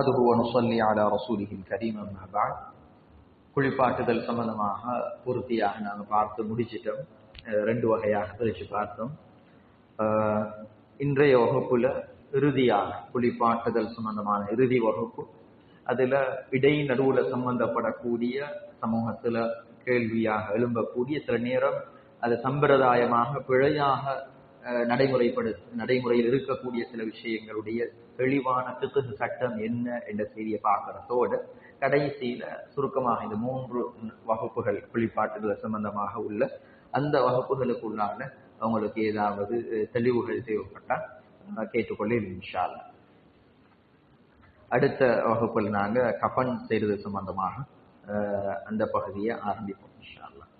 அதுகு நுசல்லி அலா ரசூலிகின் கரீம் அம்மா குளிப்பாட்டுதல் சம்பந்தமாக பூர்த்தியாக நாங்கள் பார்த்து முடிச்சிட்டோம். ரெண்டு வகையாக பிரித்து பார்த்தோம். இன்றைய வகுப்பில் இறுதியாக குளிப்பாட்டுதல் சம்பந்தமான இறுதி வகுப்பு. அதில் இடை நடுவில் சம்பந்தப்படக்கூடிய சமூகத்தில் கேள்வியாக எழும்பக்கூடிய சில நேரம் அது சம்பிரதாயமாக பிழையாக நடைமுறைப்படு நடைமுறையில் இருக்கக்கூடிய சில விஷயங்களுடைய தெளிவான திக்கு சட்டம் என்ன என்ற செய்தியை பார்க்கறதோடு கடைசியில சுருக்கமாக இந்த மூன்று வகுப்புகள் குளிப்பாட்டுகள் சம்பந்தமாக உள்ள அந்த வகுப்புகளுக்குள்ளான அவங்களுக்கு ஏதாவது தெளிவுகள் தேவைப்பட்டால் அஹ், கேட்டுக்கொள்ள இன்ஷா அடுத்த வகுப்பில் நாங்க கஃன் செய்வது சம்பந்தமாக அந்த பகுதியை ஆரம்பிப்போம் இன்ஷா அல்லாஹ்.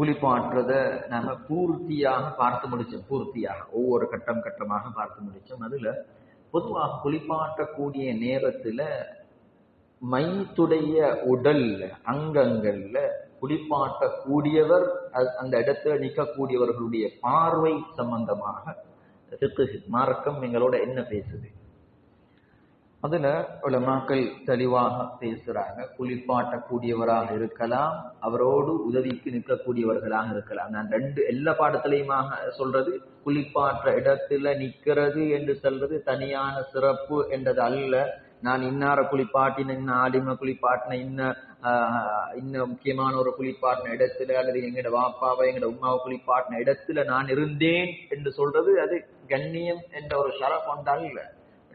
குளிப்பாட்டுறத நாம பூர்த்தியாக பார்த்து முடிச்சோம். பூர்த்தியாக. ஒவ்வொரு கட்டம் கட்டமாக பார்த்து முடிச்சோம். அதுல பொதுவாக குளிப்பாட்டக்கூடிய நேரத்துல மைத்துடைய உடல்ல அங்கங்கள்ல குளிப்பாட்டக்கூடியவர் அ- அந்த இடத்துல நிற்கக்கூடியவர்களுடைய பார்வை சம்பந்தமாக மார்க்கம் எங்களோட என்ன பேசுது? அதுல உலமாக்கள் தெளிவாக பேசுறாங்க. குளிப்பாட்டக்கூடியவராக இருக்கலாம் அவரோடு உதவிக்கு நிற்கக்கூடியவர்களாக இருக்கலாம். நான் ரெண்டு எல்லா பாடத்திலையுமாக சொல்றது குளிப்பாற்ற இடத்துல நிக்கிறது என்று சொல்றது தனியான சிறப்பு என்றது அல்ல. நான் இன்னார குளிப்பாட்டின இன்ன ஆலிம குளிப்பாட்டின இன்ன இன்ன முக்கியமான ஒரு குளிப்பாட்டின இடத்துல அல்லது எங்கட வாப்பாவை எங்கட உமாவை குளிப்பாட்டின இடத்துல நான் இருந்தேன் என்று சொல்றது அது கண்ணியம் என்ற ஒரு ஷரப் ஒன்றால் இல்லை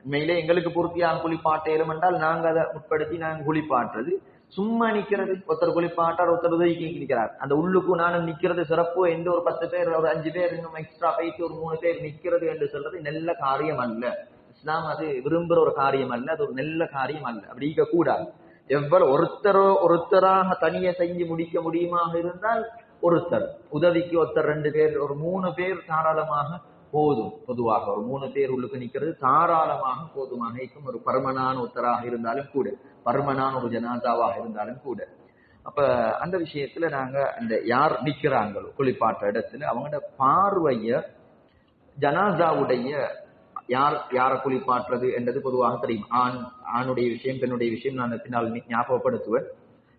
உண்மையிலே எங்களுக்கு பூர்த்தியான குளிப்பாட்டையிலும் என்றால் நாங்கள் அதை உட்படுத்தி நாங்கள் குளிப்பாட்டுறது. சும்மா நிக்கிறது ஒருத்தர் குளிப்பாட்டார் ஒருத்தர் உதவிக்கு நிற்கிறார். அந்த உள்ளுக்கு நானும் நிக்கிறது சிறப்பு எந்த ஒரு பத்து பேர் ஒரு அஞ்சு பேர் இன்னும் எக்ஸ்ட்ரா போயிட்டு ஒரு மூணு பேர் நிக்கிறது என்று சொல்றது நல்ல காரியம் அல்ல. இஸ்லாம் அது விரும்புற ஒரு காரியம் அல்ல அது ஒரு நல்ல காரியம் அல்ல. அப்படி இருக்க கூடாது. எவ்வளவு ஒருத்தரோ ஒருத்தராக தனிய செஞ்சு முடிக்க முடியுமாக இருந்தால் ஒருத்தர் உதவிக்கு ஒருத்தர் ரெண்டு பேர் ஒரு மூணு பேர் தாராளமாக போதும். பொதுவாக ஒரு மூணு பேர் உள்ளுக்கு நிக்கிறது தாராளமாக போதுமாக இருக்கும் ஒரு பர்மனான ஒருத்தராக இருந்தாலும் கூட பர்மனான ஒரு ஜனாதாவாக இருந்தாலும் கூட. அப்ப அந்த விஷயத்துல நாங்க அந்த யார் நிற்கிறாங்களோ குளிப்பாட்ட இடத்துல அவங்களோட பார்வைய ஜனாதாவுடைய யார் யாரை குளிப்பாட்டுறது என்றது பொதுவாக தெரியும். ஆண் ஆணுடைய விஷயம் பெண்ணுடைய விஷயம் நான் பின்னால் ஞாபகப்படுத்துவேன்.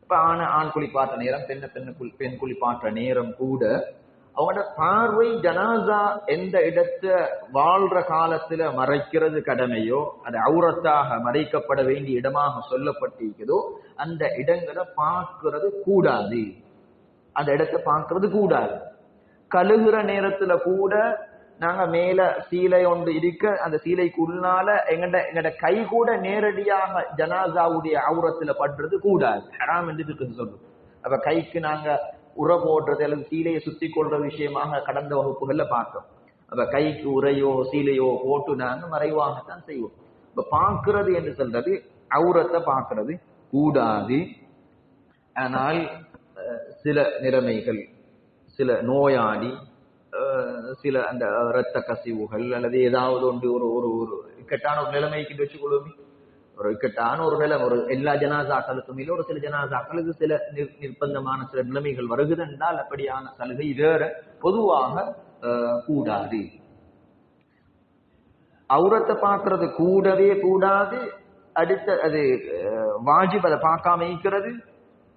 இப்ப ஆண ஆண் குளிப்பாட்ட நேரம் பெண்ண பெண்ண குளி- பெண் குளிப்பாட்ட நேரம் கூட அவனோட பார்வை ஜனாசா எந்த இடத்த வாழ்ற காலத்துல மறைக்கிறது கடமையோ அது அவுரத்தாக மறைக்கப்பட வேண்டிய இடமாக சொல்லப்பட்டிருக்குதோ அந்த இடங்களை பார்க்கிறது கூடாது. அந்த இடத்தை பார்க்கறது கூடாது. கழுகுற நேரத்துல கூட நாங்க மேல சீலை ஒன்று இருக்க அந்த சீலைக்குள்ளால எங்கட எங்கட கை கூட நேரடியாக ஜனாசாவுடைய அவுரத்துல படுறது கூடாது. ஹராம் என்று இருக்குது அப்ப கைக்கு நாங்க உர போடுறது அல்லது சீலையை சுத்தி கொள்ற விஷயமாக கடந்த வகுப்புகள்ல பார்த்தோம். அப்ப கைக்கு உரையோ சீலையோ போட்டு நாங்கள் மறைவாகத்தான் செய்வோம். இப்ப பார்க்கிறது என்று சொல்றது அவுரத்தை பார்க்கறது. கூடாது. ஆனால் சில நிலைமைகள் சில நோயாளி சில அந்த இரத்த கசிவுகள் அல்லது ஏதாவது ஒன்று ஒரு ஒரு ஒரு இக்கட்டான ஒரு நிலைமைக்கு வச்சுக்கொள்ளுமே ஒரு இக்கட்டான ஒரு நிலை ஒரு எல்லா ஜனாசாக்களுக்கும் இல்லை. ஒரு சில ஜனாசாக்களுக்கு சில நிர்- நிர்பந்தமான சில நிலைமைகள் வருகிறது என்றால் அப்படியான சலுகை வேற பொதுவாக அஹ், கூடாது. அவுரத்தை பார்க்கறது கூடவே கூடாது. அடுத்த அது அஹ், வாஜிப் அதை பார்க்காம இருக்கிறது.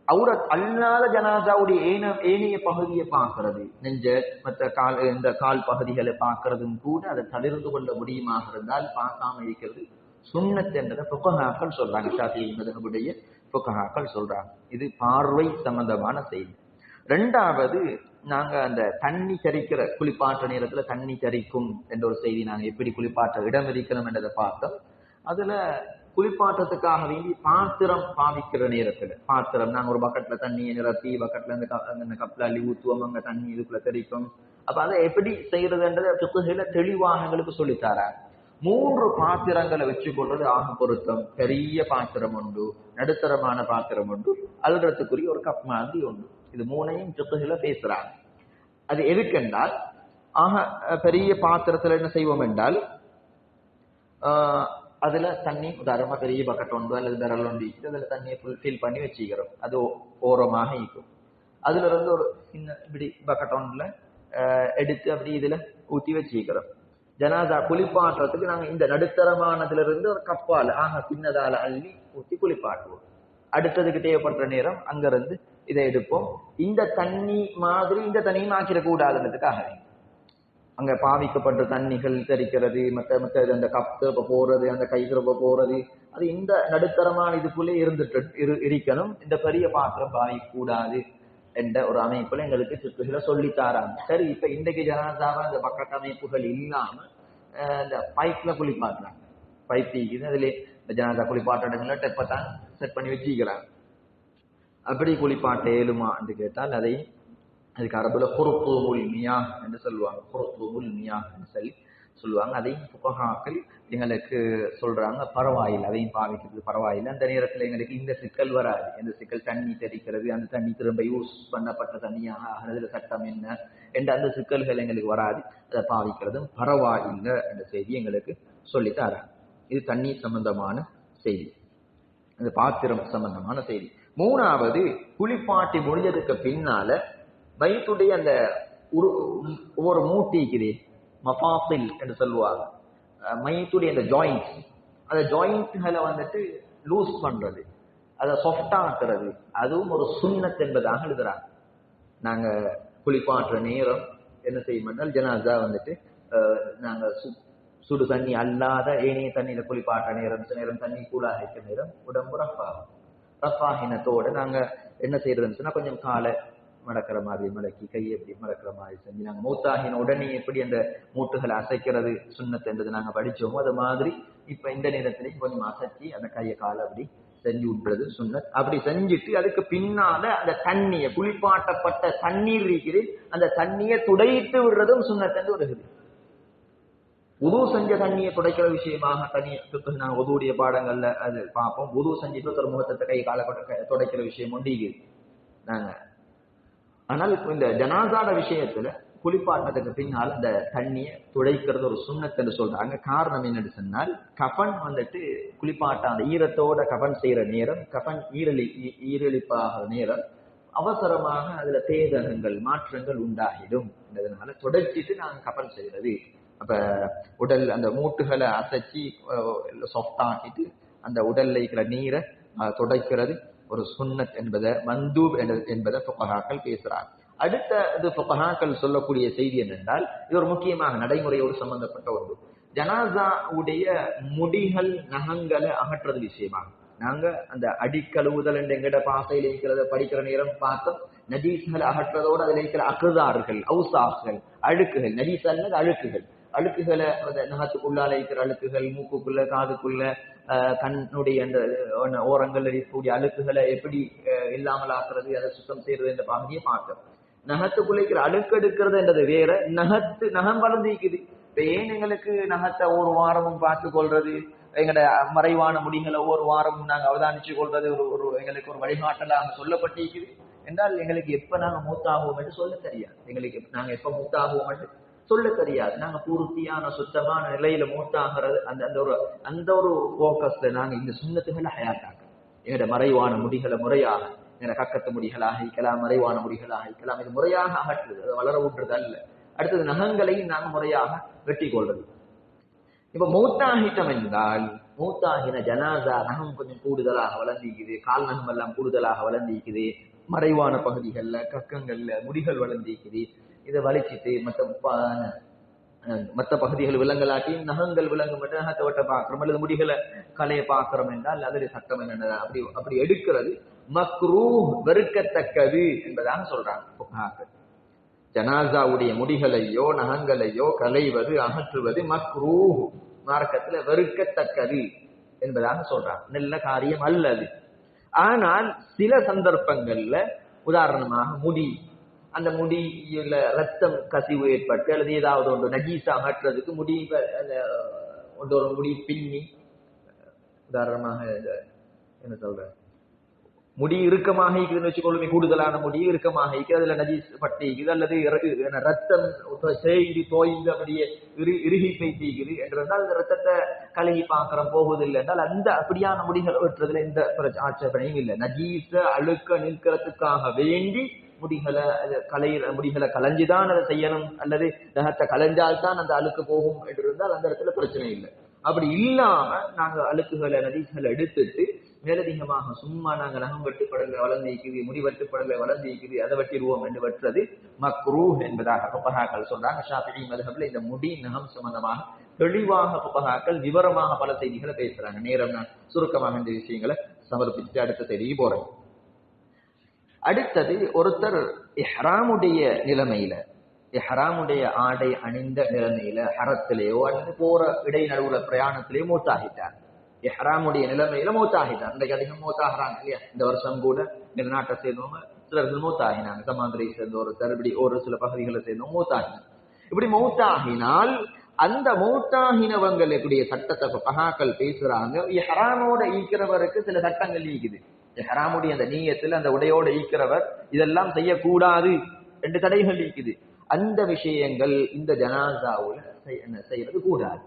அவுரத் அல்லாத ஜனாசாவுடைய ஏன ஏனைய பகுதியை பார்க்கறது. நெஞ்ச மற்ற கால் இந்த கால் பகுதிகளை பார்க்கறதும் கூட அதை தவிர்த்து கொள்ள முடியுமாக இருந்தால் பார்க்காம இருக்கிறது. சுண்ணத் என்றதை புக்கஹாக்கள் சொல்றாங்க. ஷாஃபி மதனுடைய புக்கஹாக்கள் சொல்றாங்க. இது பார்வை சம்பந்தமான செய்தி. ரெண்டாவது நாங்க அந்த தண்ணி கரிக்கிற குளிப்பாற்ற நேரத்துல தண்ணி கரிக்கும் என்ற ஒரு செய்தி நாங்க எப்படி குளிப்பாற்ற இடம் இருக்கணும் என்றதை பார்த்தோம். அதுல குளிப்பாட்டத்துக்காக வேண்டி பாத்திரம் பாவிக்கிற நேரத்துல பாத்திரம் நாங்க ஒரு பக்கெட்ல தண்ணியை நிரப்பி பக்கெட்ல இந்த க- அந்த கப்ல அள்ளி ஊத்துவோம் அங்க தண்ணி இதுக்குள்ள தெரிக்கும் அப்ப அதை எப்படி செய்யறதுன்றதை தெளிவாக எங்களுக்கு சொல்லித்தாராங்க மூன்று பாத்திரங்களை வச்சு கொள்றது ஆக பொருத்தம். பெரிய பாத்திரம் உண்டு நடுத்தரமான பாத்திரம் உண்டு அல்றதுக்குரிய ஒரு கப் மாதிரி உண்டு. இது மூணையும் பிக்குகளை பேசுறாங்க. அது எதுக்கென்றால் ஆக பெரிய பாத்திரத்துல என்ன செய்வோம் என்றால் அதுல தண்ணி உதாரணமா பெரிய பக்கெட் ஒன்று அல்லது பெரல் ஒன்று அதுல தண்ணியை ஃபுல் ஃபில் பண்ணி வச்சுக்கிறோம். அது ஓரமாக இருக்கும். அதுல இருந்து ஒரு சின்ன இப்படி பக்கெட் ஒன்றுல எடுத்து அப்படி இதுல ஊத்தி வச்சுக்கிறோம். ஜனாதா குளிப்பாட்டுறதுக்கு நாங்க இந்த நடுத்தரமானதுல இருந்து ஒரு கப்பால் ஆக சின்னதால அள்ளி ஊற்றி குளிப்பாட்டுவோம். அடுத்ததுக்கு தேவைப்படுற நேரம் அங்க இருந்து இதை எடுப்போம். இந்த தண்ணி மாதிரி இந்த தண்ணியும் ஆக்கிடக்கூடாதுன்றதுக்காக. அங்க பாவிக்கப்பட்ட தண்ணிகள் தெரிக்கிறது மற்ற மற்ற இது அந்த கப் திருப்ப போறது அந்த கை திருப்ப போறது அது இந்த நடுத்தரமான இதுக்குள்ளே இருந்துட்டு இரு இருக்கணும் இந்த பெரிய பாத்திரம் பாவிக்கூடாது என்ற ஒரு அமைப்புல எங்களுக்கு சுற்றுகளை சொல்லி தாராங்க சரி இப்ப இன்றைக்கு ஜனாதாவா இந்த பக்கத்து அமைப்புகள் இல்லாம இந்த பைப்ல குளிப்பாட்டுறாங்க. பைப் தீக்குது அதுல இந்த ஜனாதா குளிப்பாட்ட இடங்கள்ல டெப்பை தான் செட் பண்ணி வச்சுக்கிறாங்க. அப்படி குளிப்பாட்ட ஏழுமா என்று கேட்டால் அதை அதுக்கு அரபுல குறுப்பு மியா என்று சொல்லுவாங்க. குறுப்பு மியா என்று சொல்லி சொல்லுவாங்க. அதையும் புகஹாக்கள் எங்களுக்கு சொல்றாங்க. பரவாயில்லை அதையும் பாவிக்கிறது பரவாயில்லை. அந்த நேரத்தில் எங்களுக்கு இந்த சிக்கல் வராது. இந்த சிக்கல் தண்ணி தெரிக்கிறது அந்த தண்ணி திரும்ப யூஸ் பண்ணப்பட்ட தண்ணியாக அதுல சட்டம் என்ன என்ற அந்த சிக்கல்கள் எங்களுக்கு வராது. அதை பாவிக்கிறதும் பரவாயில்லை என்ற செய்தி எங்களுக்கு சொல்லித்தாராங்க. தராங்க இது தண்ணி சம்பந்தமான செய்தி. இந்த பாத்திரம் சம்பந்தமான செய்தி. மூணாவது குளிப்பாட்டி முடிஞ்சதுக்கு பின்னால வயிற்றுடைய அந்த உரு ஒவ்வொரு மூட்டிக்குதே மஃபாசில் என்று சொல்லுவாங்க. அஹ் மையத்துடைய அந்த ஜாயிண்ட் அந்த ஜாயிண்ட்களை வந்துட்டு லூஸ் பண்றது. அதை சாஃப்டா ஆக்குறது. அதுவும் ஒரு சுண்ணத் என்பதாக எழுதுறாங்க. நாங்க குளிப்பாட்டுற நேரம் என்ன செய்யும் ஜனாசா வந்துட்டு நாங்க சு- சுடு தண்ணி அல்லாத ஏனைய தண்ணியில குளிப்பாட்டுற நேரம் சில நேரம் தண்ணி கூலா வைக்கிற நேரம் உடம்பு ரஃபாகும் ரஃபாகினத்தோட நாங்க என்ன செய்யறதுன்னு சொன்னா கொஞ்சம் காலை மடக்கிற மாதிரி மடக்கி கையை எப்படி மடக்கிற மாதிரி செஞ்சு நாங்கள் மூத்தாகின உடனே எப்படி அந்த மூட்டுகளை அசைக்கிறது சுண்ணத் நாங்கள் நாங்க அது மாதிரி இப்ப இந்த நேரத்திலையும் கொஞ்சம் அசைச்சி அந்த கையை காலை அப்படி செஞ்சு விடுறது சுண்ணத். அப்படி செஞ்சுட்டு அதுக்கு பின்னால அந்த தண்ணியை குளிப்பாட்டப்பட்ட தண்ணீர் இருக்குது அந்த தண்ணியை துடைத்து விடுறதும் சுண்ணத் வருகிறது உது செஞ்ச தண்ணியை துடைக்கிற விஷயமாக தனி நாங்க உதுவுடைய பாடங்கள்ல அது பார்ப்போம். உது செஞ்சுட்டு ஒரு முகத்தை கை காலை துடைக்கிற விஷயம் ஒன்று நாங்கள் நாங்க ஆனால் இப்போ இந்த ஜனாசாட விஷயத்துல குளிப்பாட்டத்துக்கு பின்னால் அந்த தண்ணியை துடைக்கிறது ஒரு சுண்ணத்துன்னு சொல்றாங்க. காரணம் என்னன்னு சொன்னால் கஃபன் வந்துட்டு குளிப்பாட்ட அந்த ஈரத்தோட கஃபன் செய்யற நேரம் கஃபன் ஈரலி ஈ- ஈரலிப்பாகிற நேரம் அவசரமாக அதுல தேதகங்கள் மாற்றங்கள் உண்டாகிடும். என்றதுனால தொடர்ச்சிட்டு நாங்கள் கஃபன் செய்யறது அப்ப உடல் அந்த மூட்டுகளை அசைச்சி சாஃப்ட் ஆக்கிட்டு அந்த உடல்ல இருக்கிற நீரை துடைக்கிறது. ஒரு சுன்னத் என்பதை மந்தூப் என்பதை ஃபுகஹாக்கள் பேசுறாங்க. அடுத்த இது ஃபுகஹாக்கள் சொல்லக்கூடிய செய்தி என்னென்றால் இது ஒரு முக்கியமாக நடைமுறையோடு சம்பந்தப்பட்ட ஒன்று. ஜனாசாவுடைய முடிகள் நகங்களை அகற்றுறது விஷயமாக நாங்க அந்த அடிக்கழுவுதல் என்ற எங்கட பாசையில் இருக்கிறத படிக்கிற நேரம் பார்த்தோம். நஜீஸ்கள் அகற்றதோடு அதில் இருக்கிற அகுதார்கள் அவுசாக்கள் அழுக்குகள் நஜீஸ் அழுக்குகள். அழுக்குகளை அந்த நகத்துக்குள்ளால இருக்கிற அழுக்குகள் மூக்குக்குள்ள காதுக்குள்ள கண்ணுடைய அந்த ஓரங்கள் ஓரங்கள்ல இருக்கக்கூடிய அழுக்குகளை எப்படி அஹ், இல்லாமல் ஆக்குறது அதை சுத்தம் செய்யறது என்ற பகுதியை பார்க்கறது நகத்துக்குள்ள இருக்கிற அழுக்கு எடுக்கிறது என்றது வேற. நகத்து நகம் வளர்ந்திருக்குது இப்ப ஏன் எங்களுக்கு நகத்தை ஒரு வாரமும் பார்த்து கொள்றது எங்களோட மறைவான முடிகளை ஒவ்வொரு வாரமும் நாங்க அவதானிச்சு கொள்றது ஒரு ஒரு எங்களுக்கு ஒரு வழிகாட்டலாக சொல்லப்பட்டிருக்குது. என்றால் எங்களுக்கு எப்ப நாங்க மூத்தாகுவோம் என்று சொல்ல தெரியாது. எங்களுக்கு எப்ப- நாங்க எப்ப மூத்தாகுவோம் என்று சொல்ல தெரியாது நாங்க பூர்த்தியான சுத்தமான நிலையில மூத்தாகிறது அந்த அந்த ஒரு அந்த ஒரு போக்கஸ்ல நாங்க இந்த சுண்ணத்துகளை ஹயாத்தாக்க எங்களோட மறைவான முடிகளை முறையாக எங்களை கக்கத்து முடிகளாக இருக்கலாம் மறைவான முடிகளாக இருக்கலாம் இது முறையாக அகற்றுது அதை வளர விட்டுறது அல்ல. அடுத்தது நகங்களையும் நாங்க முறையாக வெட்டி கொள்றது இப்ப மூத்தாகிட்டம் என்றால் மூத்தாகின ஜனாதா நகம் கொஞ்சம் கூடுதலாக வளர்ந்திக்குது கால் நகம் எல்லாம் கூடுதலாக வளர்ந்திக்குது மறைவான பகுதிகள்ல கக்கங்கள்ல முடிகள் வளர்ந்திக்குது இதை வலிச்சிட்டு மற்ற ப- மற்ற பகுதிகள் விலங்கலாட்டி நகங்கள் விலங்கும் மட்டும் நகத்தை வட்ட பார்க்கிறோம் அல்லது முடிகளை கலையை பார்க்கிறோம் என்றால் அதில் சட்டம் என்ன அப்படி அப்படி எடுக்கிறது. மக்ரூ வெறுக்கத்தக்கது என்பதாக சொல்றாங்க ஜனாசாவுடைய முடிகளையோ நகங்களையோ களைவது அகற்றுவது மக்ரூ மார்க்கத்துல வெறுக்கத்தக்கது என்பதாக சொல்றாங்க. நல்ல காரியம் அல்லது. ஆனால் சில சந்தர்ப்பங்கள்ல உதாரணமாக முடி அந்த முடியில ரத்தம் கசிவு ஏற்பட்டு அல்லது ஏதாவது ஒன்று நஜீசா அகற்றுறதுக்கு முடி அந்த ஒன்று ஒரு முடி பின்னி. உதாரணமாக என்ன சொல்ற முடி இறுக்கமாக இருக்குதுன்னு வச்சுக்கொள்ளுமே கூடுதலான முடி இறுக்கமாக இருக்குது அதுல நஜீஸ் பட்டி இருக்குது அல்லது இறகு- ரத்தம் தேய்ந்து தோய்ந்து அப்படியே இரு இறுகி பேசிக்குது என்றால் அந்த ரத்தத்தை கழுகி பாக்கிறோம் போகுதில்லை என்றால் அந்த அப்படியான முடிகள் வெட்டுறதுல எந்த ஆட்சேபனையும் இல்லை. நஜீச அழுக்க நிற்கிறதுக்காக வேண்டி முடிகளை அது கலை முடிகளை கலைஞ்சுதான் அதை செய்யணும். அல்லது நகத்தை கலைஞ்சால்தான் அந்த அழுக்கு போகும் என்று இருந்தால் அந்த இடத்துல பிரச்சனை இல்லை. அப்படி இல்லாம நாங்க அழுக்குகளை நதிகளை எடுத்துட்டு மேலதிகமாக சும்மா நாங்க நகம் வெட்டுப்படல வளர்ந்திருக்குது முடி வெட்டுப்படல வளர்ந்திருக்குது அதை வெட்டிடுவோம் என்று வெட்டுறது மக்ரூ என்பதாக புப்பகாக்கள் சொல்றாங்க. ஷாஃபி மதுகப்ல இந்த முடி நகம் சம்பந்தமாக தெளிவாக புப்பகாக்கள் விவரமாக பல செய்திகளை பேசுறாங்க. நேரம் நான் சுருக்கமாக இந்த விஷயங்களை சமர்ப்பிச்சுட்டு அடுத்த செய்திக்கு போறேன். அடுத்தது ஒருத்தர் இஹ்ராமுடைய நிலைமையில ஹராமுடைய ஆடை அணிந்த நிலைமையில ஹரத்திலேயோ அல்லது போற இடைநடுவுல பிரயாணத்திலேயோ மூத்தாகிட்டார். ஹராமுடைய நிலைமையில மூத்தாகிட்டார். இன்றைக்கு அதிகம் மூத்தாகிறாங்க இல்லையா? இந்த வருஷம் கூட இந்த நாட்டை சேர்ந்தவங்க சிலர்கள் மூத்தாகினாங்க. சமாந்திரியை சேர்ந்த ஒருத்தர் இப்படி ஒரு சில பகுதிகளை சேர்ந்தவங்க மூத்தாகினாங்க. இப்படி மூத்தாகினால் அந்த மூத்தாகினவங்களுடைய சட்டத்தை பகாக்கள் பேசுறாங்க? ஹராமோட ஈக்கிறவருக்கு சில சட்டங்கள் ஈக்குது ஹராமுடைய அந்த நீயத்தில் அந்த உடையோட ஈக்கிறவர் இதெல்லாம் செய்யக்கூடாது என்று தடைகள் ஈக்குது அந்த விஷயங்கள் இந்த ஜனாசாவுல செய்யறது கூடாது.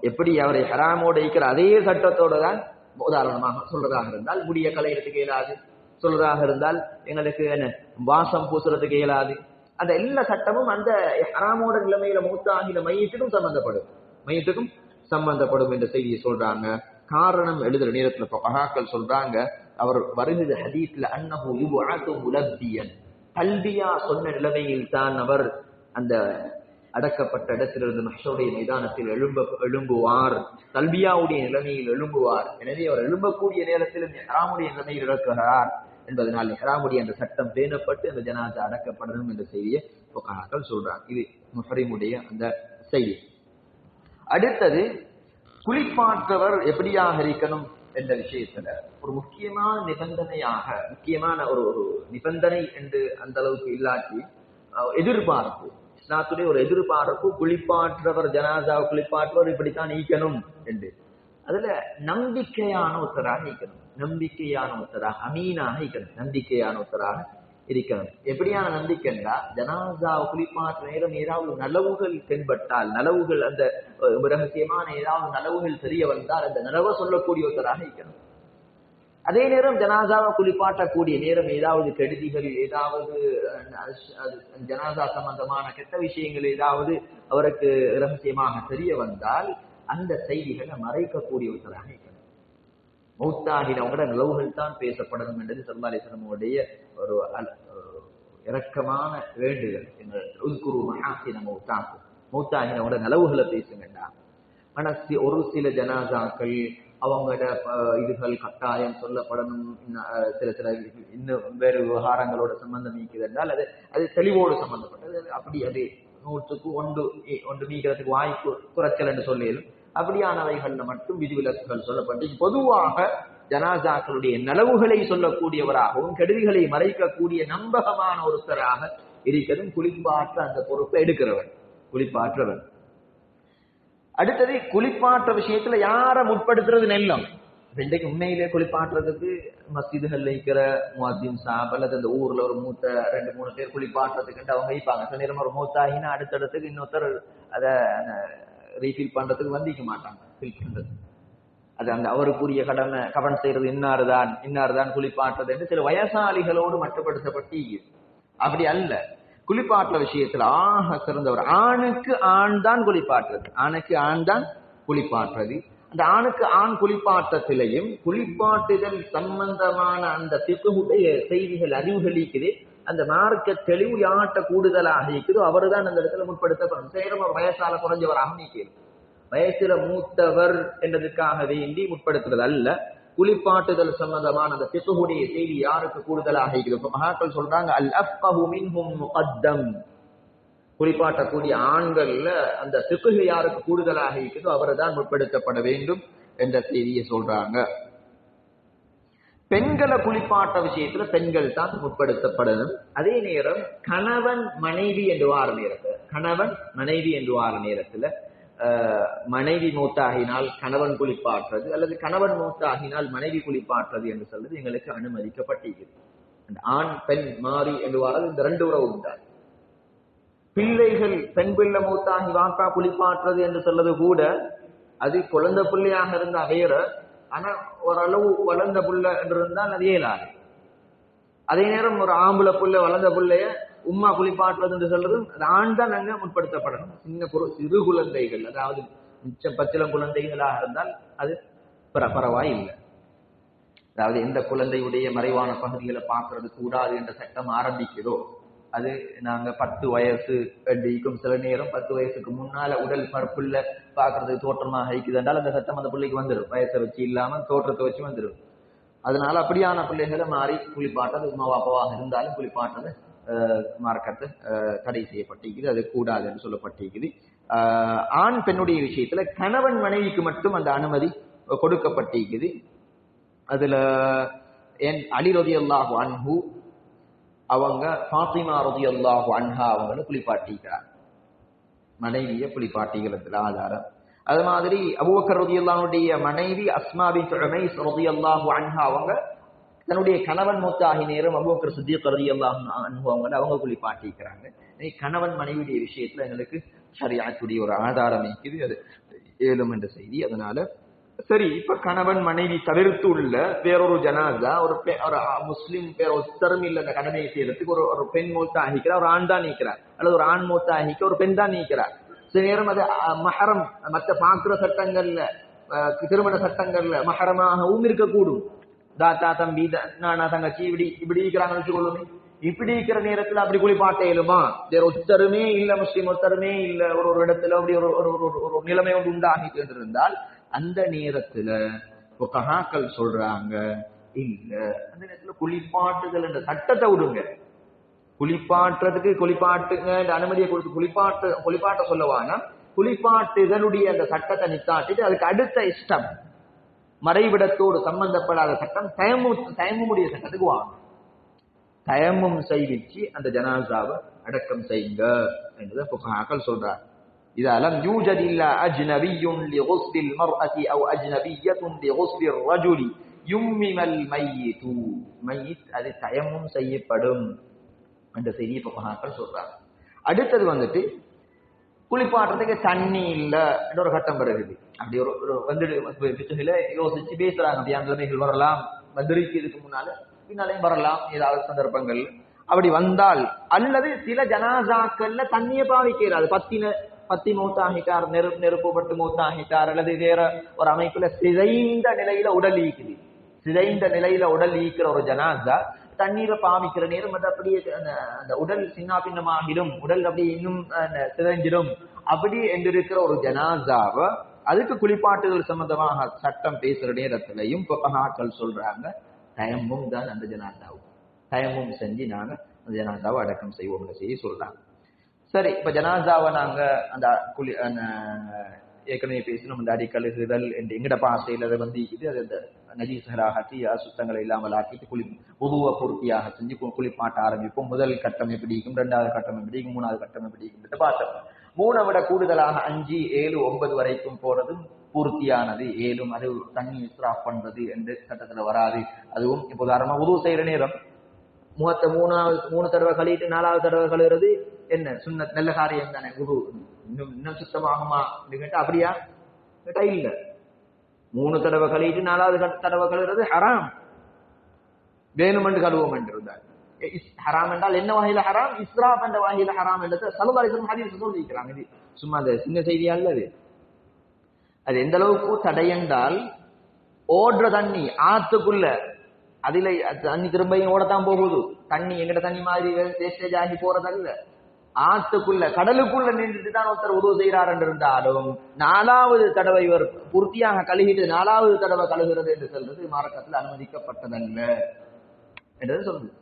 எப்படி அவரை ஹராமோட ஈக்கிற அதே சட்டத்தோடு தான் உதாரணமாக சொல்றதாக இருந்தால் முடிய கலையிறதுக்கு இயலாது. சொல்றதாக இருந்தால் எங்களுக்கு என்ன வாசம் பூசுறதுக்கு இயலாது. அந்த எல்லா சட்டமும் அந்த ஹராமோட நிலைமையில மூத்தாகின மையத்துக்கும் சம்பந்தப்படும். மையத்துக்கும் சம்பந்தப்படும் என்ற செய்தியை சொல்றாங்க. காரணம் எழுதுற நேரத்துல பகாக்கள் சொல்றாங்க அவர் வருகிற ஹதீஸ்ல அன்னஹு யுபஅது முலப்பியன். கல்வியா சொன்ன நிலைமையில் தான் அவர் அந்த அடக்கப்பட்ட இடத்திலிருந்து மஷருடைய மைதானத்தில் எழும்ப எழும்புவார். தல்பியாவுடைய நிலைமையில் எழும்புவார். எனவே அவர் எழும்பக்கூடிய நேரத்திலும் ஹராமுடைய நிலைமையில் இழக்குகிறார் என்பதனால் ஹராமுடைய அந்த சட்டம் பேணப்பட்டு அந்த ஜனாசா அடக்கப்படணும் என்ற செய்தியை புகாக்கள் சொல்றாங்க. இது முஹரிமுடைய அந்த செய்தி. அடுத்தது குளிப்பாற்றவர் எப்படியாக இருக்கணும் என்ற விஷயத்துல ஒரு முக்கியமான நிபந்தனையாக முக்கியமான ஒரு ஒரு நிபந்தனை என்று அந்த அளவுக்கு இல்லாட்டி எதிர்பார்ப்பு. இஸ்லாத்துடைய ஒரு எதிர்பார்ப்பு குளிப்பாற்றவர் ஜனாதா குளிப்பாற்றவர் இப்படித்தான் நீக்கணும் என்று. அதுல நம்பிக்கையான ஒருத்தராக நீக்கணும். நம்பிக்கையான ஒருத்தராக அமீனாக நீக்கணும். நம்பிக்கையான ஒருத்தராக இருக்கணும். எப்படியான நம்பிக்கைன்னா ஜனாசா குளிப்பாற்ற நேரம் ஏதாவது நலவுகள் தென்பட்டால் நலவுகள் அந்த ரகசியமான ஏதாவது நலவுகள் தெரிய வந்தால் அந்த நலவை சொல்லக்கூடிய ஒருத்தராக இருக்கணும். அதே நேரம் ஜனாசாவை குளிப்பாட்டக்கூடிய நேரம் ஏதாவது கெடுதிகள் ஏதாவது அஹ், ஜனாசா சம்பந்தமான கெட்ட விஷயங்கள் ஏதாவது அவருக்கு ரகசியமாக தெரிய வந்தால் அந்த செய்திகளை மறைக்கக்கூடிய இருக்கணும். மௌத்தாகினவங்களோட நிலவுகள் தான் பேசப்படணும் என்றது சல்லாலேசனமுடைய ஒரு அல்- ஒரு இரக்கமான வேண்டுதல் எங்கள் உள்குரு மகாசின மௌத்தாக்கும். மௌத்தாகினவங்களோட நிலவுகளை பேசுங்கண்டா ஆனா சி- ஒரு சில ஜனாசாக்கள் அவங்களோட இதுகள் கட்டாயம் சொல்லப்படணும். சில சில இன்னும் வேறு விவகாரங்களோட சம்பந்தம் நீக்குது என்றால் அது அது தெளிவோடு சம்பந்தப்பட்டது. அது அப்படி அது நூற்றுக்கு ஒன்று ஒன்று நீக்கிறதுக்கு வாய்ப்பு குறைச்சல் என்று சொல்லியலும் அப்படியானவைகள்ல மட்டும் விதிவிலக்குகள் சொல்லப்பட்டு பொதுவாக ஜனாசாக்களுடைய நலவுகளை சொல்லக்கூடியவராகவும் கெடுதிகளை மறைக்கக்கூடிய நம்பகமான ஒருத்தராக இருக்கிறதும் குளிப்பாற்ற அந்த பொறுப்பை எடுக்கிறவர் குளிப்பாற்றவர். அடுத்தது குளிப்பாற்ற விஷயத்துல யார முற்படுத்துறது நெல்லம்? இப்ப இன்றைக்கு உண்மையிலே குளிப்பாட்டுறதுக்கு மஸ்ஜிதுகள்ல இருக்கிற முவாத்தின் சாப் அல்லது அந்த ஊர்ல ஒரு மூத்த ரெண்டு மூணு பேர் குளிப்பாட்டுறதுக்கு அவங்க வைப்பாங்க. சில நேரம் ஒரு மூத்தாகினா அடுத்தடுத்துக்கு இன்னொருத்தர் அதை ரீஃபில் பண்றதுக்கு வந்திக்க மாட்டாங்க. ஃபில் பண்றது. அது அந்த அவருக்குரிய கடமை. கவன் செய்யறது இன்னார் தான் குளிப்பாட்டுறது என்று சில வயசாளிகளோடு மட்டுப்படுத்தப்பட்டு அப்படி அல்ல. குளிப்பாட்டுற விஷயத்துல ஆக சிறந்தவர். ஆணுக்கு ஆண் தான் குளிப்பாட்டுறது. ஆணுக்கு ஆண் தான் குளிப்பாட்டுறது. அந்த ஆணுக்கு ஆண் குளிப்பாட்டத்திலையும் குளிப்பாட்டுதல் சம்பந்தமான அந்த திக்குடைய செய்திகள் அறிவுகளிக்கிறேன் அந்த மார்க்க தெளிவு யாட்ட கூடுதலாக இருக்குதோ அவர்தான் அந்த இடத்துல முற்படுத்தப்படும். சேரம் ஒரு வயசால குறைஞ்சவராக நீக்கிறது வயசுல மூத்தவர் என்றதுக்காக வேண்டி முற்படுத்துறது அல்ல. குளிப்பாட்டுதல் சம்பந்தமான அந்த பிசுகுடைய செய்தி யாருக்கு கூடுதலாக இருக்கிறது மகாக்கள் சொல்றாங்க அல் அஃபஹு மின்ஹும் முகத்தம். குளிப்பாட்டக்கூடிய ஆண்கள்ல அந்த சிக்குகள் யாருக்கு கூடுதலாக இருக்குதோ அவரை தான் முற்படுத்தப்பட வேண்டும் என்ற செய்தியை சொல்றாங்க. பெண்களை குளிப்பாட்ட விஷயத்துல பெண்கள் தான் முற்படுத்தப்படணும். அதே நேரம் கணவன் மனைவி என்று வார நேரத்துல கணவன் மனைவி என்று வார நேரத்துல ஆஹ், மனைவி மூத்தாகினால் கணவன் குளிப்பாற்றுறது அல்லது கணவன் மூத்தாகினால் மனைவி குளிப்பாற்றுறது என்று சொல்றது எங்களுக்கு அனுமதிக்கப்பட்டிருக்கிறது. ஆண் பெண் மாறி என்று வாரது இந்த ரெண்டு உறவு உண்டாது பிள்ளைகள் பெண் பிள்ளை மூத்தாகி வாப்பா குளிப்பாற்றுறது என்று சொல்றது கூட அது குழந்தை பிள்ளையாக இருந்தா வேற ஆனா ஓரளவு வளர்ந்த புள்ள என்று இருந்தால் அது இயலாது. அதே நேரம் ஒரு ஆம்பளை புள்ள வளர்ந்த புள்ளைய உம்மா குளிப்பாட்டுறதுன்னு சொல்றது அது ஆண் தான் அங்க முற்படுத்தப்படணும். சின்ன குறு சிறு குழந்தைகள் அதாவது மிச்ச பச்சிலம் குழந்தைகளாக இருந்தால் அது பர- பரவாயில்லை. அதாவது எந்த குழந்தையுடைய மறைவான பகுதிகளை பார்க்கறது கூடாது என்ற சட்டம் ஆரம்பிக்குதோ அது நாங்க பத்து வயசு அடிக்கும். சில நேரம் பத்து வயசுக்கு முன்னால உடல் பரப்புள்ள பாக்குறது தோற்றமாக இருக்குதுன்றால் அந்த சத்தம் அந்த பிள்ளைக்கு வந்துடும் வயசை வச்சு இல்லாம தோற்றத்தை வச்சு வந்துடும் அதனால அப்படியான பிள்ளைகளை மாறி குளிப்பாட்டது உமா பாப்பாவாக இருந்தாலும் குளிப்பாட்டது மார்க்கத்தை தடை செய்யப்பட்டிருக்குது. அது கூடாது என்று சொல்லப்பட்டிருக்குது. ஆண் பெண்ணுடைய விஷயத்துல கணவன் மனைவிக்கு மட்டும் அந்த அனுமதி கொடுக்கப்பட்டிருக்குது. அதுல என் அலிரதி ரதியல்லாஹு அன்ஹு அவங்க ஃபாத்திமா ரதியல்லாஹு அன்ஹா அவங்களை குளிப்பாட்டிக்கிறார் மனைவிய குளிப்பாட்டிக்கிறதுல ஆதாரம். அது மாதிரி அபூபக்கர் ரதியல்லாஹுடைய மனைவி அஸ்மாபி பின் ரதி அல்லாஹு அன்ஹா அவங்க தன்னுடைய கணவன் மூத்தாகி நேரம் அபூபக்கர் சித்திக் ரதியல்லாஹு அன்ஹு அவங்கள அவங்க குளிப்பாட்டிக்கிறாங்க. கணவன் மனைவியுடைய விஷயத்துல எங்களுக்கு ஷரியாத்துடைய ஒரு ஆதாரம் இருக்குது. அது ஏழும் என்ற செய்தி. அதனால சரி இப்ப கணவன் மனைவி தவிர்த்து உள்ள வேறொரு ஜனாதா ஒரு ஒரு முஸ்லீம் பேர் ஒத்தரும் இல்ல அந்த கடமையை செய்யறதுக்கு ஒரு ஒரு பெண் மூத்தா ஆகிக்கிறார் ஒரு ஆண் தான் நீக்கிறார். அல்லது ஒரு ஆண் மூத்தா ஆகிக்க ஒரு பெண் தான் நீக்கிறார். சில நேரம் அது மஹரம் மற்ற பாக்குற சட்டங்கள்ல திருமண சட்டங்கள்ல மஹரமாகவும் இருக்கக்கூடும். தாத்தா தம்பி த- நானா தங்கச்சி இப்படி இப்படி இருக்கிறாங்கன்னு வச்சுக்கொள்ளுமே. இப்படி இருக்கிற நேரத்துல அப்படி குளிப்பாட்ட இயலுமா? வேற இல்ல முஸ்லீம் ஒத்தருமே இல்ல ஒரு ஒரு இடத்துல அப்படி ஒரு ஒரு ஒரு- ஒரு நிலைமை ஒன்று உண்டாகிட்டு இருந்தால் அந்த நேரத்துல கஹாக்கள் சொல்றாங்க இல்ல அந்த நேரத்துல குளிப்பாட்டுதல் என்ற சட்டத்தை விடுங்க. குளிப்பாட்டுறதுக்கு குளிப்பாட்டுங்க அனுமதியை கொடுத்து குளிப்பாட்டு குளிப்பாட்ட சொல்லவானா? குளிப்பாட்டுதலுடைய அந்த சட்டத்தை நித்தாட்டிட்டு அதுக்கு அடுத்த இஷ்டம். மறைவிடத்தோடு சம்பந்தப்படாத சட்டம் தயமு தயமுடைய சட்டத்துக்கு வாங்க தயமும் செய்விச்சு அந்த ஜனாசாவை அடக்கம் செய்யுங்க என்றதை புகாக்கள் சொல்றாங்க. إذا لم يوجد إلا أجنبي لغسل المرأة أو أجنبية لغسل الرجل يمم الميت மையித் அது தயமும் செய்யப்படும் என்ற செய்தியை புகாக்கள் சொல்றாங்க அடுத்தது வந்துட்டு குளிப்பாட்டுறதுக்கு தண்ணி இல்ல என்ற ஒரு கட்டம் வருகிறது அப்படி ஒரு ஒரு வந்துட்டு பிச்சுகளை யோசிச்சு பேசுறாங்க அப்படியா நிலைமைகள் வரலாம் மதுரைக்கு இதுக்கு முன்னால பின்னாலையும் வரலாம் ஏதாவது சந்தர்ப்பங்கள் அப்படி வந்தால் அல்லது சில ஜனாசாக்கள்ல தண்ணியை பாவிக்கிறார் பத்தின பத்தி மூத்தாகிட்டார் நெருப்பு நெருப்புப்பட்டு மூத்தாகிட்டார். அல்லது வேற ஒரு அமைப்புல சிதைந்த நிலையில உடல் ஈக்குது சிதைந்த நிலையில உடல் ஈக்கிற ஒரு ஜனாசா தண்ணீரை பாவிக்கிற நேரம் அது அப்படியே அந்த அந்த உடல் சின்ன பின்னமாகிடும் உடல் அப்படியே இன்னும் சிதைஞ்சிடும். அப்படி என்று இருக்கிற ஒரு ஜனாசாவை அதுக்கு குளிப்பாட்டுதல் சம்பந்தமாக சட்டம் பேசுற நேரத்திலையும் புகஹாக்கள் சொல்றாங்க. தயமும் தான் அந்த ஜனாசாவும். தயமும் செஞ்சு நாங்க அந்த ஜனாசாவை அடக்கம் செய்வோம்னு செய்ய சொல்றாங்க. சரி இப்ப ஜனாசாவை நாங்க அந்த குளி அந்த ஏற்கனவே பேசினோம் இந்த அடிக்கழுகுதல் என்று எங்கட பாசையில் அதை வந்து இது அது அந்த நஜீசகராகி அசுத்தங்களை இல்லாமல் ஆக்கிட்டு குளி உதுவ பூர்த்தியாக செஞ்சு குளிப்பாட்ட ஆரம்பிப்போம். முதல் கட்டம் எப்படி இருக்கும் ரெண்டாவது கட்டம் எப்படி இருக்கும் மூணாவது கட்டம் எப்படி இருக்கும் பார்த்தோம். மூணை விட கூடுதலாக அஞ்சு ஏழு ஒன்பது வரைக்கும் போறதும் பூர்த்தியானது. ஏழும் அது தண்ணி இஸ்ராஃப் பண்றது என்று சட்டத்துல வராது. அதுவும் இப்போ உதாரணமா உதவு செய்யற நேரம். முகத்தை மூணாவது மூணு தடவை கழுவிட்டு நாலாவது தடவை கழுவுறது என்ன? சுண்ண நல்ல காரியம் தானே குரு இன்னும் இன்னும் சுத்தமாகுமா? அப்படின்னு கேட்டா அப்படியா? கேட்டா இல்ல. மூணு தடவை கழுவிட்டு நாலாவது தடவை கழுவுறது ஹராம். வேணுமென்று கழுவோம் என்று இருந்தார் ஹராம் என்றால் என்ன வகையில ஹராம்? இஸ்ராப் என்ற வகையில ஹராம் என்றது. சலுவாரிசம் ஹரிசு சொல்லிக்கிறாங்க இது சும்மா அது சின்ன செய்தியா அல்ல அது? அது எந்த அளவுக்கு தடை என்றால் ஓடுற தண்ணி ஆத்துக்குள்ள அதுல அது தண்ணி திரும்பியும் ஓடத்தான் போகுது. தண்ணி எங்கிட்ட தண்ணி மாதிரி வேஸ்டேஜ் ஆகி போறதல்ல. ஆத்துக்குள்ள கடலுக்குள்ள நின்றுட்டு தான் ஒருத்தர் உதவு செய்கிறார் என்று இருந்தாலும் நாலாவது தடவை இவர் பூர்த்தியாக கழுகிட்டு நாலாவது தடவை கழுகிறது என்று சொல்றது மார்க்கத்தில் அனுமதிக்கப்பட்டதல்ல. என்றது சொல்லுது.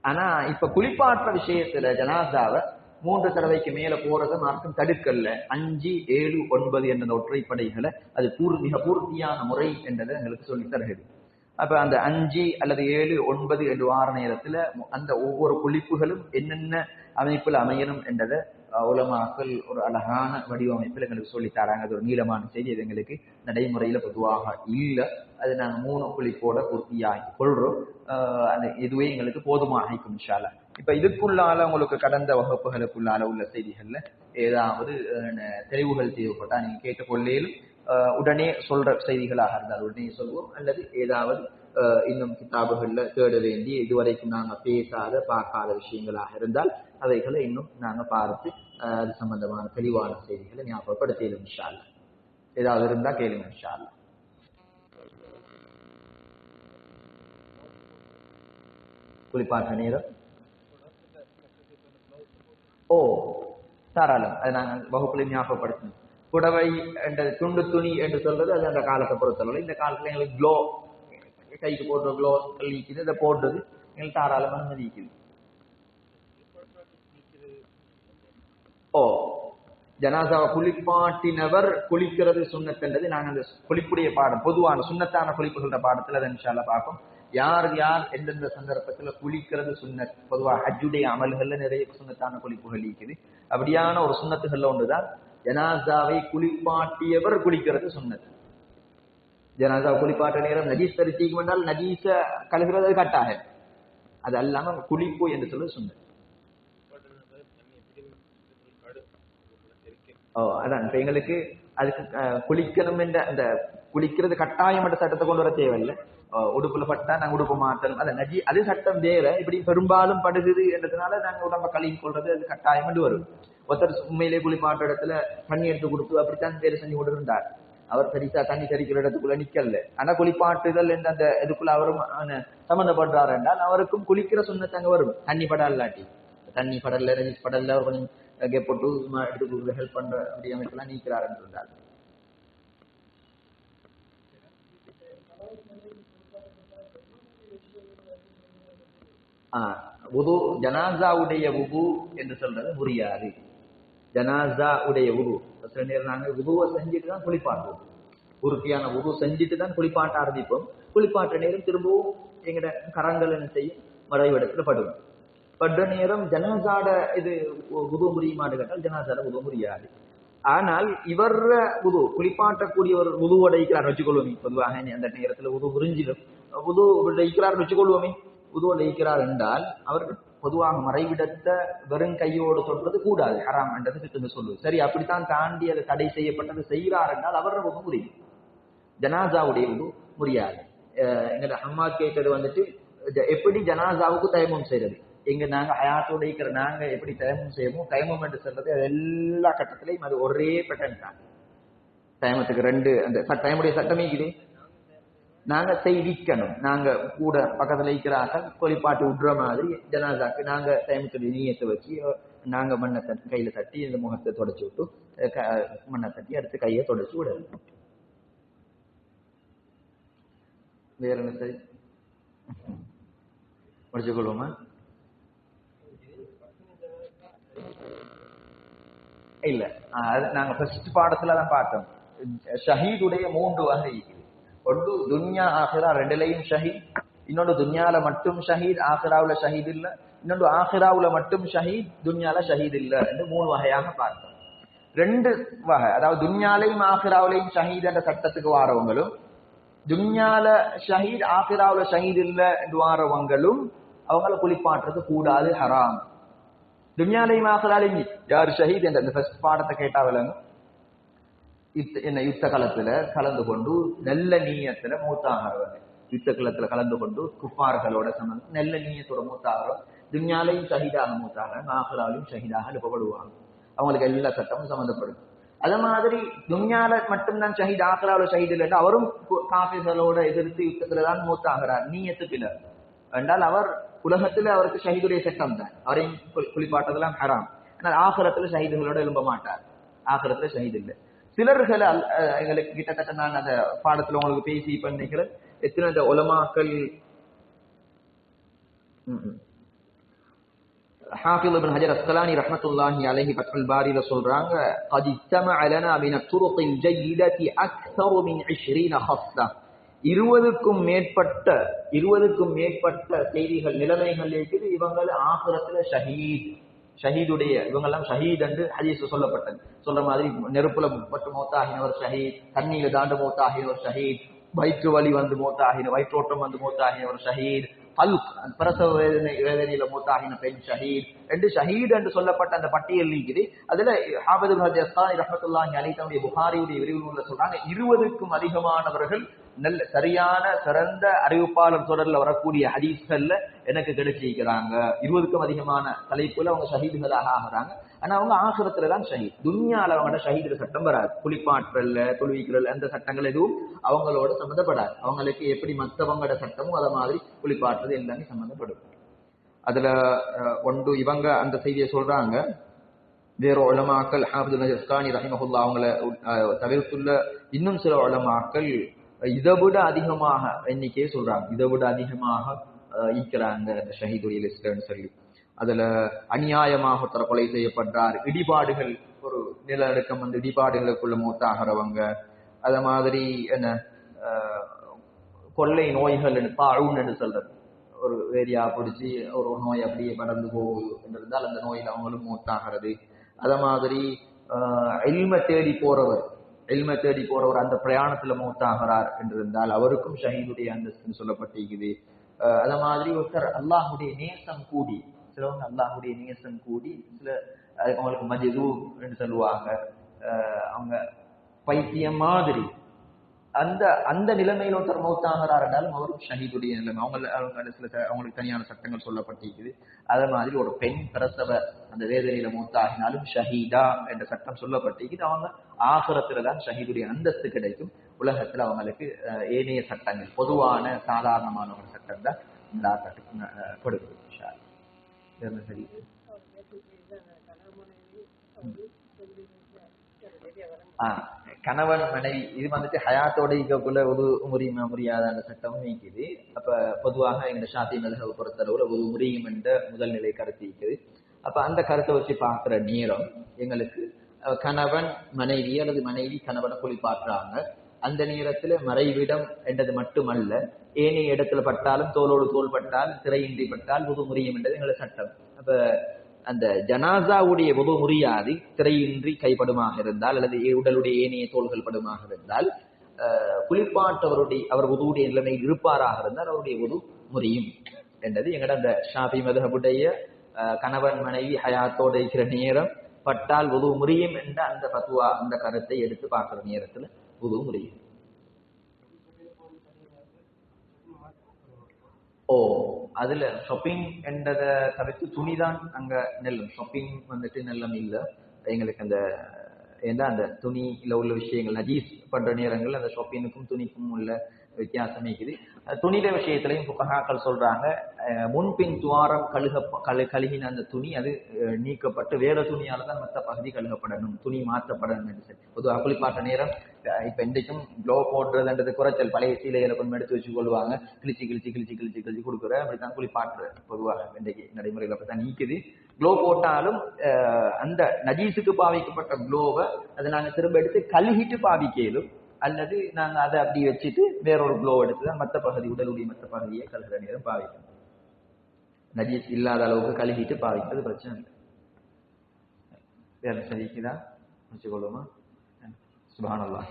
ஆனா இப்ப குளிப்பாற்ற விஷயத்துல ஜனாசாவை மூன்று தடவைக்கு மேல போறது மார்க்கம் தடுக்கல்ல. அஞ்சு ஏழு ஒன்பது என்ற ஒற்றைப்படைகளை அது பூர் மிக பூர்த்தியான முறை என்றதை எங்களுக்கு சொல்லித் தருகிறது அப்ப அந்த அஞ்சு அல்லது ஏழு ஒன்பது என்று வார நேரத்துல அந்த ஒவ்வொரு குளிப்புகளும் என்னென்ன அமைப்பில் அமையணும் என்றதை உலமாக்கள் ஒரு அழகான வடிவமைப்பில் எங்களுக்கு சொல்லி தராங்க. அது ஒரு நீளமான செய்தி. இது எங்களுக்கு நடைமுறையில பொதுவாக இல்லை. அது நாங்கள் மூணு குளிப்போட பூர்த்தியாகி கொள்றோம். அந்த இதுவே எங்களுக்கு போதுமாகிக்கும் இன்ஷால்லா இப்ப இதுக்குள்ளால உங்களுக்கு கடந்த வகுப்புகளுக்குள்ளால உள்ள செய்திகள்ல ஏதாவது தெளிவுகள் தேவைப்பட்டா நீங்க கேட்டுக்கொள்ளேலும் உடனே சொல்ற செய்திகளாக இருந்தால் உடனே சொல்வோம். அல்லது ஏதாவது இன்னும் கிதாபுகள்ல தேட வேண்டி இதுவரைக்கும் நாங்க பேசாத பார்க்காத விஷயங்களாக இருந்தால் அவைகளை இன்னும் நாங்க பார்த்து அஹ், அது சம்பந்தமான தெளிவான செய்திகளை ஞாபகப்படுத்திடும் இன்ஷா ஏதாவது இருந்தா கேளுங்க இன்ஷா அல்லாஹ். நேரம். ஓ தாராளம். அதை நாங்கள் வகுப்புல ஞாபகப்படுத்தணும் புடவை என்ற துண்டு துணி என்று சொல்றது அது அந்த காலத்தை பொறுத்தளவு. இந்த காலத்துல எங்களுக்கு க்ளோ கைக்கு போடுற க்ளோ நீக்குது இதை போடுறது எங்களுக்கு தாராளமாக அனுமதிக்குது. ஓ ஜனாசாவை குளிப்பாட்டினவர் குளிக்கிறது சுண்ணத்துன்றது நாங்க அந்த குளிப்புடைய பாடம் பொதுவான சுண்ணத்தான குளிப்புகிற பாடத்துல அதை நிமிஷால பார்ப்போம். யார் யார் எந்தெந்த சந்தர்ப்பத்துல குளிக்கிறது சுண்ணத்? பொதுவா ஹஜ்ஜுடைய அமல்கள்ல நிறைய சுண்ணத்தான குளிப்புகள் இருக்குது. அப்படியான ஒரு சுண்ணத்துகள்ல ஒன்றுதான் ஜனாசாவை குளிப்பாட்டியவர் குளிக்கிறது சொன்னது. ஜனாசா குளிப்பாட்ட நேரம் நஜீஸ் தரிசிக்கும் என்றால் நஜீஸ கலகிறது அது கட்டாக அது அல்லாம குளிப்பு என்று சொல்லி சொன்னது. ஓ அதான். இப்ப எங்களுக்கு அதுக்கு அஹ், குளிக்கணும் என்ற அந்த குளிக்கிறது கட்டாயம் என்ற சட்டத்தை கொண்டு வர தேவையில்லை. ஓ, உடுப்புல பட்டா நாங்க உடுப்பு மாத்தணும். அது நஜி அது சட்டம் வேற. இப்படி பெரும்பாலும் படுகுது என்றதுனால நாங்க உடம்ப கழுவி கொள்றது அது கட்டாயம் என்று வரும். ஒருத்தர் உண்மையிலே குளிப்பாட்ட இடத்துல தண்ணி எடுத்து கொடுத்து அப்படித்தான் வேறு செஞ்சு கொண்டு இருந்தார் அவர் பெரிசா தண்ணி தெளிக்கிற இடத்துக்குள்ள நிக்கல. ஆனா குளிப்பாட்டுதல் என்ற அந்த இதுக்குள்ள அவரும் சம்மந்தப்படுறாரு என்றால் அவருக்கும் குளிக்கிற சுண்ணத்தங்க வரும். தண்ணி படம் இல்லாட்டி தண்ணி படல்ல ரஜிஸ் படல்ல அவர் கொஞ்சம் கே போட்டு எடுத்து ஹெல்ப் பண்ற அப்படி அமைப்பெல்லாம் நீக்கிறார் இருந்தார் ஆஹ் உது ஜனாசாவுடைய உபு என்று சொல்றது புரியாது ஜனாசா உடைய உரு. சில நேரம் நாங்கள் உதுவை செஞ்சுட்டு தான் குளிப்பாட்டுவோம் உறுதியான உது செஞ்சுட்டு தான் குளிப்பாட்ட ஆரம்பிப்போம். குளிப்பாட்ட நேரம் திரும்பவும் எங்கட கரங்கள் என்ன செய்யும்? மறைவிடத்துல படுவோம். பட்ட நேரம் ஜனாசாட இது உது முடியுமான்னு கேட்டால் ஜனாசாட உது முடியாது ஆனால் இவர் உது குளிப்பாட்டக்கூடிய ஒரு உது உடைக்கிறார் வச்சுக்கொள்வோமே. பொதுவாக அந்த நேரத்துல உது புரிஞ்சிடும் உது உடைக்கிறார் வச்சுக்கொள்வோமே. உது இருக்கிறார் என்றால் அவர் பொதுவாக மறைவிடத்தை வெறும் கையோடு சொல்றது கூடாது ஹராம் என்றது கிட்ட சரி அப்படித்தான் தாண்டி அது தடை செய்யப்பட்டது செய்கிறார் என்றால் அவர் உது முடியும் ஜனாசாவுடைய உது முடியாது அஹ் அம்மா கேட்டது வந்துட்டு ஜ- எப்படி ஜனாசாவுக்கு தயமம் செய்யறது எங்க நாங்க ஹயாத்தோட இருக்கிற நாங்க எப்படி தயமம் செய்யமோ தயமம் என்று சொல்றது அது எல்லா கட்டத்திலையும் அது ஒரே பேட்டர்ன் தான். தயமத்துக்கு ரெண்டு அந்த டைமுடைய தயமுடைய சட்டமே இது. நாங்க செய்விக்கணும். நாங்க கூட பக்கத்துல இருக்கிறார்கள் கொலிப்பாட்டு விடுற மாதிரி ஜனாசாக்கு நாங்க டைமுக்கு நீயத்தை வச்சு நாங்க மண்ணை தட்டி கையில தட்டி இந்த முகத்தை தொடச்சு விட்டு மண்ணை தட்டி அடுத்து கையை தொடச்சு விடணும். வேற என்ன சரி? முடிச்சு கொள்வோமா? இல்ல ஆஹ் அது நாங்க ஃபர்ஸ்ட் பாடத்துல தான் பார்த்தோம். ஷஹீதுடைய மூன்று வகை. ஒன்று துன்யா ஆஹிரா ரெண்டுலையும் ஷஹீத் இன்னொன்று துன்யால மட்டும் ஷஹீத் ஆஹிராவுல ஷஹீத் இல்ல. இன்னொன்று ஆஹிராவுல மட்டும் ஷஹீத் துன்யால ஷஹீத் இல்ல என்று மூணு வகையாக பார்த்தோம் ரெண்டு வகை அதாவது துன்யாலையும் ஆஹிராவுலையும் ஷஹீத் என்ற சட்டத்துக்கு வாரவங்களும் துன்யால ஷஹீத் ஆஹிராவுல ஷஹீத் இல்ல என்று வாரவங்களும் அவங்கள குளிப்பாட்டுறது கூடாது ஹராம். துன்யாலையும் ஆஹிராலையும் யார் ஷஹீத் என்ற ஃபர்ஸ்ட் பாடத்தை கேட்டா விளங்கும். யுத்த என்ன யுத்த களத்துல கலந்து கொண்டு நல்ல நீயத்துல மூத்தாகிறவர் யுத்த களத்துல கலந்து கொண்டு குப்பார்களோட சம்பந்தம் நல்ல நீயத்தோட மூத்தாகிறோம் துன்யாலையும் ஷஹீதாக மூத்தாக ஆஹிராவிலையும் ஷஹீதாக அனுப்பப்படுவாங்க. அவங்களுக்கு எல்லா சட்டமும் சம்மந்தப்படும் அது மாதிரி துன்யால மட்டும்தான் ஷஹீத் ஆஹிராவில் ஷஹீத் இல்லை அவரும் கு- எதிர்த்து யுத்தத்துல தான் மூத்தாகிறார் நீயத்து பிலர் என்றால் அவர் உலகத்துல அவருக்கு ஷஹீதுடைய சட்டம் தான். அவரையும் குளிப்பாட்டதெல்லாம் ஹராம். ஆனால் ஆகிரத்துல ஷஹீதுகளோட எழும்ப மாட்டார். ஆகிரத்துல ஷஹீத் இல்லை. சிலர்கள் அல்- அஹ் எங்களுக்கு கிட்டத்தட்ட நான் அந்த பாடத்துல உங்களுக்கு பேசி பண்ணிக்கிறேன் எத்தனை இந்த உலமாக்கள் ம், ம். حافظ ابن حجر السلاني رحمة الله عليه فتح الباري சொல்றாங்க قد اجتمع لنا من الطرق الجيدة أكثر من 20 خصلة இருபதுக்கும் மேற்பட்ட இருபதுக்கும் மேற்பட்ட செய்திகள் நிலைமைகள் இருக்குது இவங்கள் ஆகிரத்துல ஷஹீத் ஷஹீதுடைய இவங்கெல்லாம் ஷஹீத் என்று ஹதீஸ் சொல்லப்பட்டது. சொல்ற மாதிரி நெருப்புல பட்டு மௌத்தாகினவர் ஷஹீத் தண்ணீர் தாண்டு மௌத்தாகினவர் ஷஹீத் வயிற்று வலி வந்து மௌத்தாகின வயிற்றோட்டம் வந்து மௌத்தாகினவர் ஷஹீத் ஹல்க் பிரசவ வேதனை வேதனையில மூத்தாகின பெண் ஷஹீத். ரெண்டு ஷஹீத் என்று சொல்லப்பட்ட அந்த பட்டியல் இருக்குது அதுல ஹாபது ஹஜஸ்தான் ரஹமத்துல்லாஹி அலி தம்முடைய புகாரியுடைய விரிவுரையில் சொல்றாங்க இருபதுக்கும் அதிகமானவர்கள் நல்ல சரியான சிறந்த அறிவிப்பாளர் தொடர்ல வரக்கூடிய ஹதீஸ்கள்ல எனக்கு கிடைச்சிருக்கிறாங்க இருபதுக்கும் அதிகமான தலைப்புல அவங்க ஷஹீதுகளாக ஆகிறாங்க. ஆனா அவங்க ஆகிரத்துல தான் ஷஹீத். துன்யால அவங்கள்ட்ட ஷஹீதுக்கு சட்டம் வராது. குளிப்பாற்றல்ல தொழுவிக்கிறல் அந்த சட்டங்கள் எதுவும் அவங்களோட சம்மந்தப்படாது. அவங்களுக்கு எப்படி மத்தவங்களோட சட்டமும் அதை மாதிரி குளிப்பாற்றுறது எல்லாமே சம்மந்தப்படும். அதுல ஒன்று இவங்க அந்த செய்தியை சொல்றாங்க. வேற உலமாக்கள் அஹமது ஹஸ்கானி ரஹிமஹுல்லா அவங்கள தவிர்த்துள்ள இன்னும் சில உலமாக்கள் இதை விட அதிகமாக எண்ணிக்கையை சொல்றாங்க. இதை விட அதிகமாக ஈக்கிறாங்க அந்த ஷஹீதுடைய சொல்லி. அதுல அநியாயமாக ஒருத்தர் கொலை செய்யப்படுறார் இடிபாடுகள் ஒரு நிலநடுக்கம் வந்து இடிபாடுகளுக்குள்ள மூத்தாகிறவங்க. அத மாதிரி என்ன கொள்ளை நோய்கள் பாழுன்னு சொல்றது. ஒரு ஏரியா பிடிச்சி ஒரு நோய் அப்படியே படர்ந்து போகுது என்று இருந்தால் அந்த நோயில் அவங்களும் மூத்தாகிறது. அத மாதிரி எல்ம தேடி போறவர் எல்ம தேடி போறவர் அந்த பிரயாணத்துல மூத்தாகிறார் என்றிருந்தால் அவருக்கும் ஷஹீதுடைய அந்தஸ்துன்னு சொல்லப்பட்டிருக்குது. அத மாதிரி ஒருத்தர் அல்லாஹுடைய நேசம் கூடி சிலவங்க அல்லாஹுடைய நேசம் கூடி சில அவங்களுக்கு மஜிது என்று சொல்லுவாங்க. அஹ் அவங்க பைத்தியம் மாதிரி. அந்த அந்த நிலைமையில ஒருத்தர் மௌத்தாகிறார் என்றாலும் அவரும் ஷஹீதுடைய நிலைமை. அவங்க அவங்க சில அவங்களுக்கு தனியான சட்டங்கள் சொல்லப்பட்டிருக்குது. அதே மாதிரி ஒரு பெண் பிரசவ அந்த வேதனையில மௌத்தாகினாலும் ஷஹீதா என்ற சட்டம் சொல்லப்பட்டிருக்குது. அவங்க ஆகரத்துல தான் ஷஹீதுடைய அந்தஸ்து கிடைக்கும். உலகத்துல அவங்களுக்கு அஹ், ஏனைய சட்டங்கள் பொதுவான சாதாரணமான ஒரு சட்டம் தான். கொடுக்குது ஆட்டத்துக்கு அஹ், கணவன் மனைவி இது வந்துட்டு ஹயாத்தோட இருக்கக்குள்ள ஒரு முறியுமா முடியாத அந்த சட்டமும் நீக்குது. அப்ப பொதுவாக இந்த ஷாத்தி மதகவை பொறுத்தளவுல ஒரு முறியும் என்ற முதல் நிலை கருத்து இருக்குது. அப்ப அந்த கருத்தை வச்சு பாக்குற நேரம் எங்களுக்கு கணவன் மனைவி அல்லது மனைவி கணவனை குளிப்பாட்டுறாங்க. அந்த நேரத்துல மறைவிடம் என்றது மட்டுமல்ல ஏனைய இடத்துல பட்டாலும் தோளோடு தோல் பட்டால் திரையின்றி பட்டால் புது முறியும் என்றது எங்களோட சட்டம். அப்ப அந்த ஜனாசாவுடைய உப முறியாது திரையின்றி கைப்படுமாக இருந்தால் அல்லது ஏ- உடலுடைய ஏனைய தோள்கள் படுமாக இருந்தால் குளிப்பாட்டவருடைய அவர் உதுவுடைய நிலைமையில் இருப்பாராக இருந்தால் அவருடைய உது முறியும் என்றது எங்கட அந்த ஷாபி மதுகபுடைய கணவன் மனைவி ஹயாத்தோட இருக்கிற நேரம் பட்டால் உது முறியும் என்ற அந்த பத்துவா அந்த கருத்தை எடுத்து பார்க்கிற நேரத்துல உதவு முறியும். ஓ அதுல ஷாப்பிங் என்றத தவிர்த்து துணிதான் அங்க நெல்லும். ஷாப்பிங் வந்துட்டு நெல்லம் இல்ல. எங்களுக்கு அந்த ஏன்னா அந்த துணியில உள்ள விஷயங்கள் நஜீஸ் பண்ற நேரங்கள் அந்த ஷாப்பிங்குக்கும் துணிக்கும் உள்ள வித்தியாசம் இருக்குது அஹ் துணித விஷயத்திலையும் புகஹாக்கள் சொல்றாங்க. முன்பின் துவாரம் கழுக கழு கழுகின அந்த துணி அது நீக்கப்பட்டு வேற துணியால தான் மற்ற பகுதி கழுகப்படணும். துணி மாற்றப்படணும் என்று பொதுவாக குளிப்பாட்ட நேரம் இப்ப இன்றைக்கும் க்ளோ போடுறதுன்றது குறைச்சல். பழைய சீலைகளை கொஞ்சம் எடுத்து வச்சு கொள்வாங்க. கிழிச்சு கிழிச்சு கிழிச்சு கிழிச்சு கிழிச்சு கொடுக்குற அப்படித்தான் குளிப்பாட்டுற பொதுவாக இன்றைக்கு நடைமுறையில் அப்படித்தான் நீக்குது. க்ளோ போட்டாலும் அந்த நஜீஸுக்கு பாவிக்கப்பட்ட க்ளோவை அதை நாங்கள் திரும்ப எடுத்து கழுகிட்டு பாவிக்கலும் அல்லது நாங்கள் அதை அப்படி வச்சுட்டு வேறொரு க்ளோ எடுத்து தான் மற்ற பகுதி உடலுடைய மற்ற பகுதியை கழுகிற நேரம் பாவிக்கணும். நஜீஸ் இல்லாத அளவுக்கு கழுகிட்டு பாவிக்கிறது பிரச்சனை இல்லை. வேற சரிக்குதா வச்சுக்கொள்ளுமா சுபானல்லாஹ்